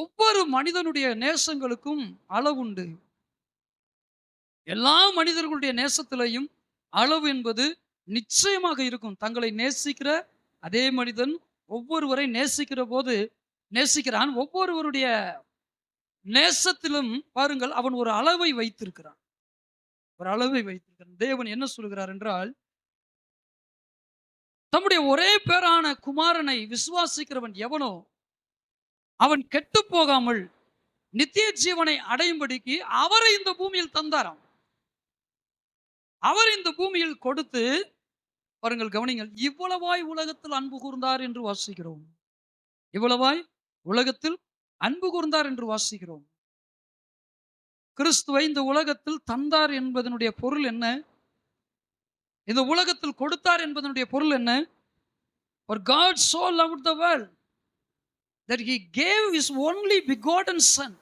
ஒவ்வொரு மனிதனுடைய நேசங்களுக்கும் அளவுண்டு எல்லா மனிதர்களுடைய நேசத்திலையும் அளவு என்பது நிச்சயமாக இருக்கும். தங்களை நேசிக்கிற அதே மனிதன் ஒவ்வொருவரை நேசிக்கிற போது நேசிக்கிறான். ஒவ்வொருவருடைய நேசத்திலும் பாருங்கள் அவன் ஒரு அளவை வைத்திருக்கிறான். ஒரு அளவை வைத்திருக்கிறான். தேவன் என்ன சொல்கிறார் என்றால் தம்முடைய ஒரே பேரான குமாரனை விசுவாசிக்கிறவன் எவனோ அவன் கெட்டு போகாமல் நித்திய ஜீவனை அடையும்படிக்கு அவரை இந்த பூமியில் தந்தாராம். அவர் இந்த பூமியில் கொடுத்து பாருங்கள் கவனிங்கள் இவ்வளவாய் உலகத்தில் அன்பு கூர்ந்தார் என்று வாசிக்கிறோம். இவ்வளவாய் உலகத்தில் அன்பு கூர்ந்தார் என்று வாசிக்கிறோம். கிறிஸ்துவை இந்த உலகத்தில் தந்தார் என்பதனுடைய பொருள் என்ன? இந்த உலகத்தில் கொடுத்தார் என்பதனுடைய பொருள் என்ன? ஒரு God so love the world that he gave his only begotten son.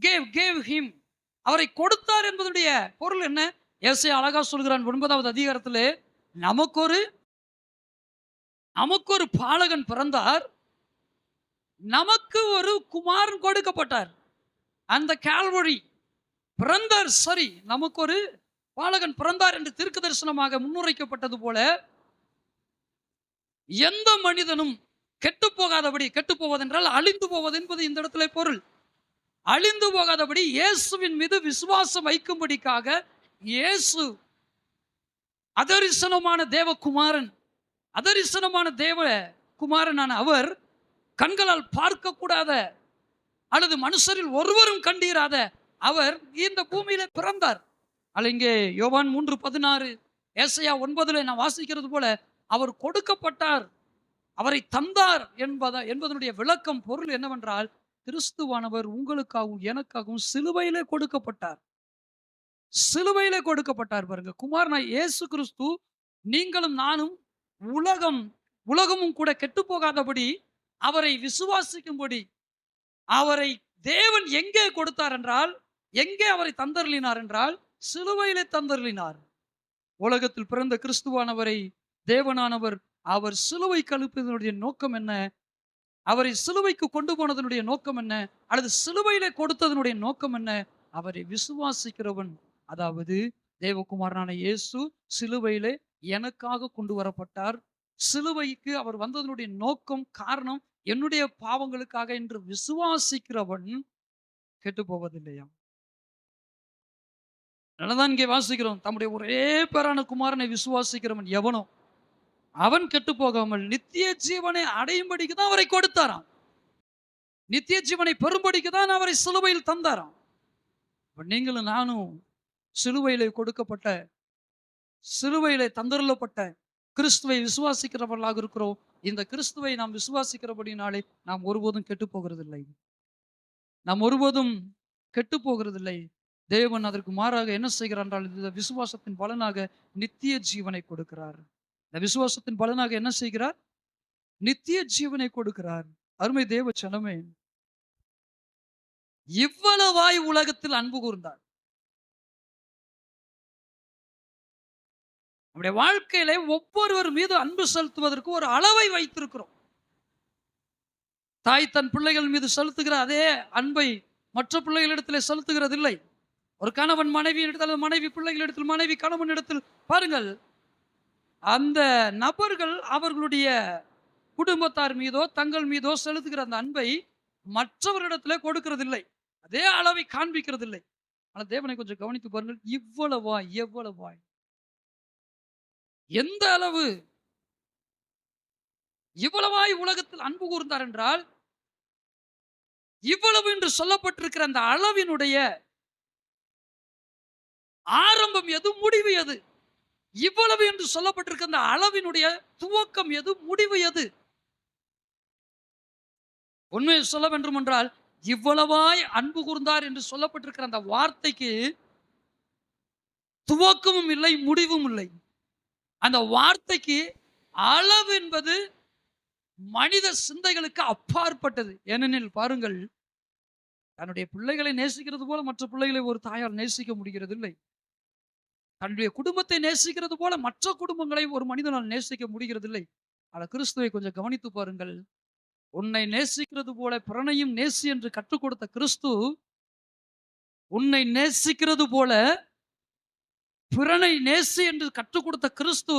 Gave gave him அவரை கொடுத்தார் என்பதுடைய பொருள் என்ன? ஏசை அழகா சொல்கிறான் ஒன்பதாவது அதிகாரத்தில் நமக்கொரு நமக்கொரு பாலகன் பிறந்தார். நமக்கு ஒரு குமாரன் கொடுக்கப்பட்டார். அந்த கால்வழி பிறந்தார். சரி நமக்கு ஒரு பாலகன் பிறந்தார் என்று தீர்க்க தரிசனமாக முன்னுரைக்கப்பட்டது போல எந்த மனிதனும் கெட்டு போகாதபடி கெட்டு போவதென்றால் அழிந்து போவது என்பது இந்த இடத்துல பொருள். அழிந்து போகாதபடி இயேசுவின் மீது விசுவாசம் வைக்கும்படிக்காக இயேசு அதரிசனமான தேவகுமாரன் அதரிசனமான தேவ குமாரனான அவர் கண்களால் பார்க்கக்கூடாத அல்லது மனுஷரில் ஒருவரும் கண்டீராத அவர் இந்த பூமியில பிறந்தார். அல்ல இங்கே யோவான் மூன்று பதினாறு ஏசையா ஒன்பதுல நான் வாசிக்கிறது போல அவர் கொடுக்கப்பட்டார். அவரை தந்தார் என்பத என்பதனுடைய விளக்கம் பொருள் என்னவென்றால் கிறிஸ்துவானவர் உங்களுக்காகவும் எனக்காகவும் சிலுவையிலே கொடுக்கப்பட்டார். சிலுவையிலே கொடுக்கப்பட்டார் பாருங்க. குமாரனாய் இயேசு கிறிஸ்து நீங்களும் நானும் உலகம் உலகமும் கூட கெட்டு போகாதபடி அவரை விசுவாசிக்கும்படி அவரை தேவன் எங்கே கொடுத்தார் என்றால் எங்கே அவரை தந்தருளினார் என்றால் சிலுவையிலே தந்தருளினார். உலகத்தில் பிறந்த கிறிஸ்துவானவரை தேவனானவர் அவர் சிலுவை கழுப்பதனுடைய நோக்கம் என்ன? அவரை சிலுவைக்கு கொண்டு போனதனுடைய நோக்கம் என்ன? அல்லது சிலுவையில கொடுத்ததனுடைய நோக்கம் என்ன? அவரை விசுவாசிக்கிறவன் அதாவது தேவகுமாரனான இயேசு சிலுவையிலே எனக்காக கொண்டு வரப்பட்டார். சிலுவைக்கு அவர் வந்ததனுடைய நோக்கம் காரணம் என்னுடைய பாவங்களுக்காக என்று விசுவாசிக்கிறவன் கெட்டு போவதில்லையா நல்லதான் இங்கே வாசிக்கிறோம். தம்முடைய ஒரே பேரான குமாரனை விசுவாசிக்கிறவன் எவனோ? அவன் கெட்டு போகாமல் நித்திய ஜீவனை அடையும்படிக்கு தான் அவரை கொடுத்தாராம். நித்திய ஜீவனை பெறும்படிக்கு தான் அவரை சிலுவையில் தந்தாராம். நீங்களும் நானும் சிலுவையிலே கொடுக்கப்பட்ட சிலுவையிலே தந்தரலப்பட்ட கிறிஸ்துவை விசுவாசிக்கிறவர்களாக இருக்கிறோம். இந்த கிறிஸ்துவை நாம் விசுவாசிக்கிறபடினாலே நாம் ஒருபோதும் கெட்டு போகிறதில்லை நாம் ஒருபோதும் கெட்டு போகிறதில்லை தேவன் அதற்கு மாறாக என்ன செய்கிறார் என்றால் இந்த விசுவாசத்தின் பலனாக நித்திய ஜீவனை கொடுக்கிறார். இந்த விசுவாசத்தின் பலனாக என்ன செய்கிறார்? நித்திய ஜீவனை கொடுக்கிறார். அருமை தேவ சனமே இவ்வளவாய் உலகத்தில் அன்பு கூர்ந்தார். நம்முடைய வாழ்க்கையில ஒவ்வொருவர் மீது அன்பு செலுத்துவதற்கு ஒரு அளவை வைத்திருக்கிறோம். தாய் தன் பிள்ளைகள் மீது செலுத்துகிற அதே அன்பை மற்ற பிள்ளைகளிடத்தில் செலுத்துகிறதில்லை. ஒரு கணவன் மனைவி இடத்தில் மனைவி பிள்ளைகளிடத்தில் மனைவி கணவன் இடத்தில் பாருங்கள் அந்த நபர்கள் அவர்களுடைய குடும்பத்தார் மீதோ தங்கள் மீதோ செலுத்துகிற அந்த அன்பை மற்றவரிடத்துல கொடுக்கறதில்லை. அதே அளவை காண்பிக்கிறதில்லை. ஆனால் தேவனை கொஞ்சம் கவனித்து பாருங்கள். இவ்வளவா எவ்வளவா? எந்த அளவு? இவ்வளவாய் உலகத்தில் அன்பு கூர்ந்தார் என்றால் இவ்வளவு என்று சொல்லப்பட்டிருக்கிற அந்த அளவினுடைய ஆரம்பம் எது முடிவு எது? இவ்வளவு என்று சொல்லப்பட்டிருக்கிற அந்த அளவினுடைய துவக்கம் எது முடிவு எது? உண்மையை சொல்ல வேண்டும் என்றால் இவ்வளவாய் அன்பு கூர்ந்தார் என்று சொல்லப்பட்டிருக்கிற அந்த வார்த்தைக்கு துவக்கமும் இல்லை முடிவும் இல்லை. அந்த வார்த்தைக்கு அளவு என்பது மனித சிந்தைகளுக்கு அப்பாற்பட்டது. ஏனெனில் பாருங்கள் தன்னுடைய பிள்ளைகளை நேசிக்கிறது போல மற்ற பிள்ளைகளை ஒரு தாயால் நேசிக்க முடிகிறது இல்லை தன்னுடைய குடும்பத்தை நேசிக்கிறது போல மற்ற குடும்பங்களை ஒரு மனிதனால் நேசிக்க முடிகிறதில்லை. ஆனால் கிறிஸ்துவை கொஞ்சம் கவனித்து பாருங்கள். உன்னை நேசிக்கிறது போல பிறனையும் நேசி என்று கற்றுக் கொடுத்த கிறிஸ்து உன்னை நேசிக்கிறது போல பிறனை நேசி என்று கற்றுக் கொடுத்த கிறிஸ்து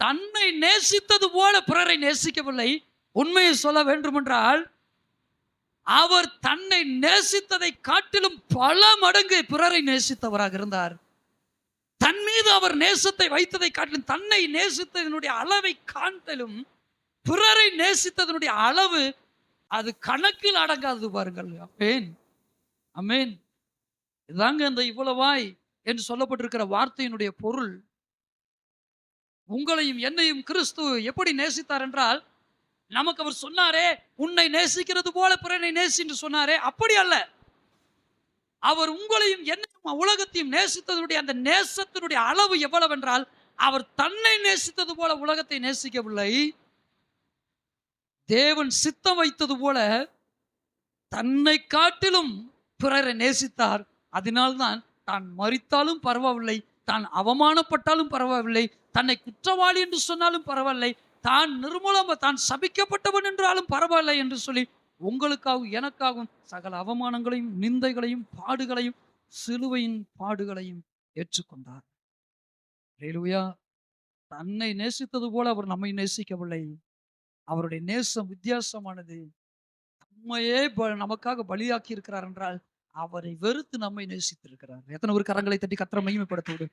தன்னை நேசித்தது போல பிறரை நேசிக்கவில்லை. உண்மையை சொல்ல வேண்டுமென்றால் அவர் தன்னை நேசித்ததை காட்டிலும் பல மடங்கு பிறரை நேசித்தவராக இருந்தார். தன் மீது அவர் நேசத்தை வைத்ததை காட்டிலும் தன்னை நேசித்ததனுடைய அளவை காட்டிலும் பிறரை நேசித்ததனுடைய அளவு அது கணக்கில் அடங்காது பாருங்கள். அமேன் அமேன் இதாங்க இந்த இவ்வளவாய் என்று சொல்லப்பட்டிருக்கிற வார்த்தையினுடைய பொருள். உங்களையும் என்னையும் கிறிஸ்து எப்படி நேசித்தார் என்றால் நமக்கு அவர் சொன்னாரே உன்னை நேசிக்கிறது போல பிறனை நேசி என்று சொன்னாரே. அப்படி அல்ல. அவர் உங்களையும் என்ன உலகத்தையும் நேசித்ததனுடைய அந்த நேசத்தினுடைய அளவு எவ்வளவென்றால் அவர் தன்னை நேசித்தது போல உலகத்தை நேசிக்கவில்லை. தேவன் சித்தம் வைத்தது போல தன்னை காட்டிலும் பிறரை நேசித்தார். அதனால்தான் தான் மறித்தாலும் பரவாயில்லை தான் அவமானப்பட்டாலும் பரவாயில்லை தன்னை குற்றவாளி என்று சொன்னாலும் பரவாயில்லை தான் நிர்மூலம் தான் சபிக்கப்பட்டவன் என்றாலும் பரவாயில்லை என்று சொல்லி உங்களுக்காகவும் எனக்காகவும் சகல அவமானங்களையும் நிந்தைகளையும் பாடுகளையும் சிலுவையின் பாடுகளையும் ஏற்றுக்கொண்டார். ரேலுவையா தன்னை நேசித்தது போல அவர் நம்மை நேசிக்கவில்லை. அவருடைய நேசம் வித்தியாசமானது. நம்மையே ப- நமக்காக பலியாக்கி இருக்கிறார் என்றால் அவரை வெறுத்து நம்மை நேசித்திருக்கிறார். எத்தனை ஒரு கரங்களை தட்டி கத்திர மகிமைப்படுத்த